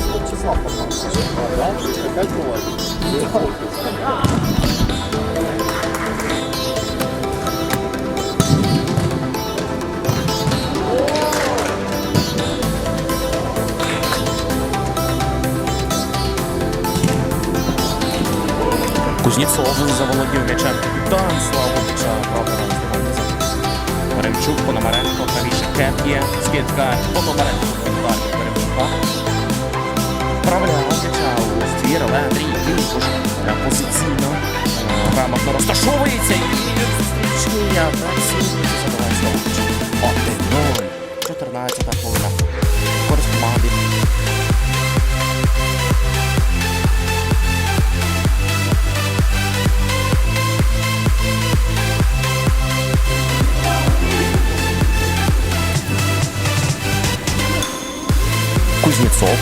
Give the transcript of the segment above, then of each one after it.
17 числа попав. Да? Опять буває. Кузнєцов заволодів м'ячем капітан Славовича. Ремчук, Пономаренко, правіше Кеп'є, скидка Пономаренко. Правильно, у ствір, але Андрій Кількуш е, позиційно е, грамотно розташовується. І зустрічний атаці забиває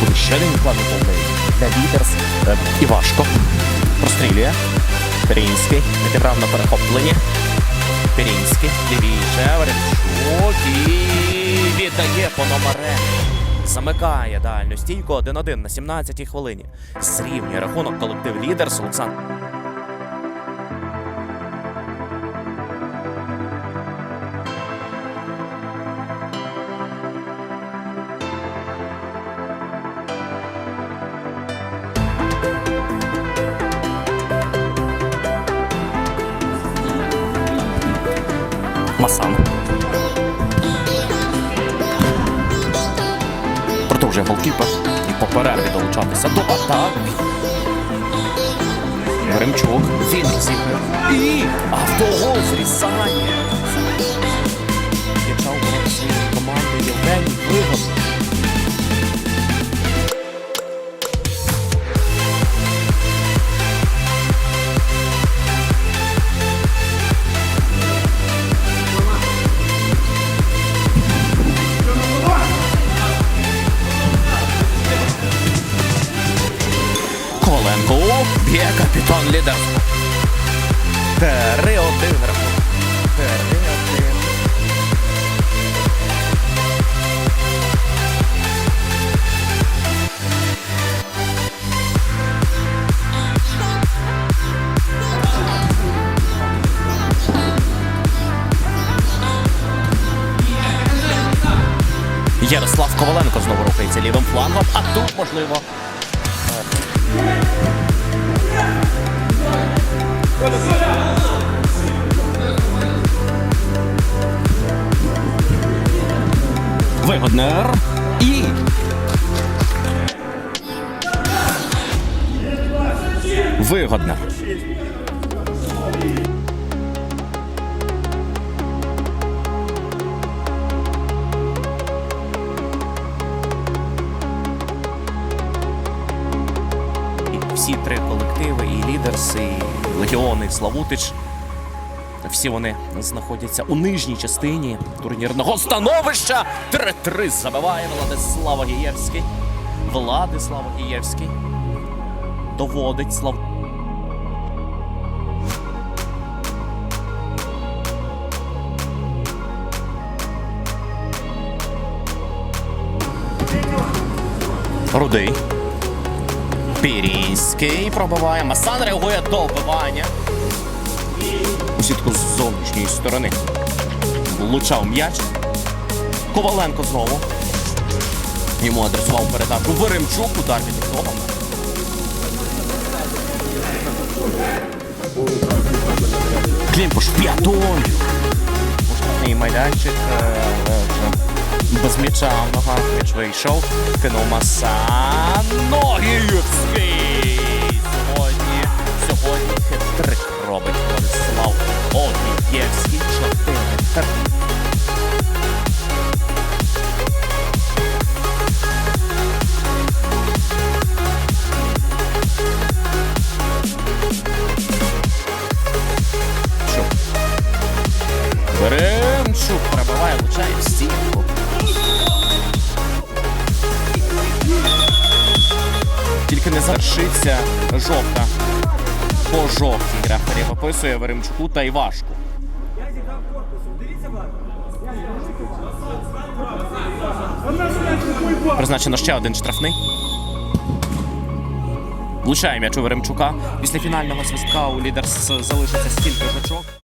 буде ще один вкладний повний для Вітерс. і Івашко прострілює. Перінський відібрав на перехопленні. Перінський лівіше, Веремчук і віддає по номере. Замикає дальню стійку 1-1 на 17-й хвилині. Зрівнює рахунок колектив Лідерс Олександр. Масан. Продовжує голкіпер і по перерві долучатися до атак. Веремчук. Він розіграє. І автогол. М'яча Б'є капітан лідер. 3-1 рахунок. 3-1. Ярослав Коваленко знову рухається лівим флангом, а тут можливо Вигоднер і. Вигоднер. Всі три колективи, і Лідерс, і Легіони, і Славутич. Всі вони знаходяться у нижній частині турнірного становища. 3-3 забиває Владислав Огієвський. Владислав Огієвський доводить Слав. Рудий. Пірінський пробиває. Масан реагує до вбивання. У сітку з зовнішньої сторони. Влучав м'яч. Коваленко знову. Йому адресував передачу. Веремчук удар від того. Клімпуш п'ятою. Штрафний майданчик. Без м'яча в ногах м'яч вийшов. Кинув Масан. Ногіївський. Сьогодні, сьогодні хитрик робить Владислав Огієвський. 4-3. Чук. Веремчук пробиває, влучає в стінку. Тільки не завершиться жовта. По жовтій рефері виписує Веремчуку та Івашку. Призначено ще один штрафний. Влучає м'яч у Веремчука. Після фінального свистка у лідерс залишиться стільки ж очок.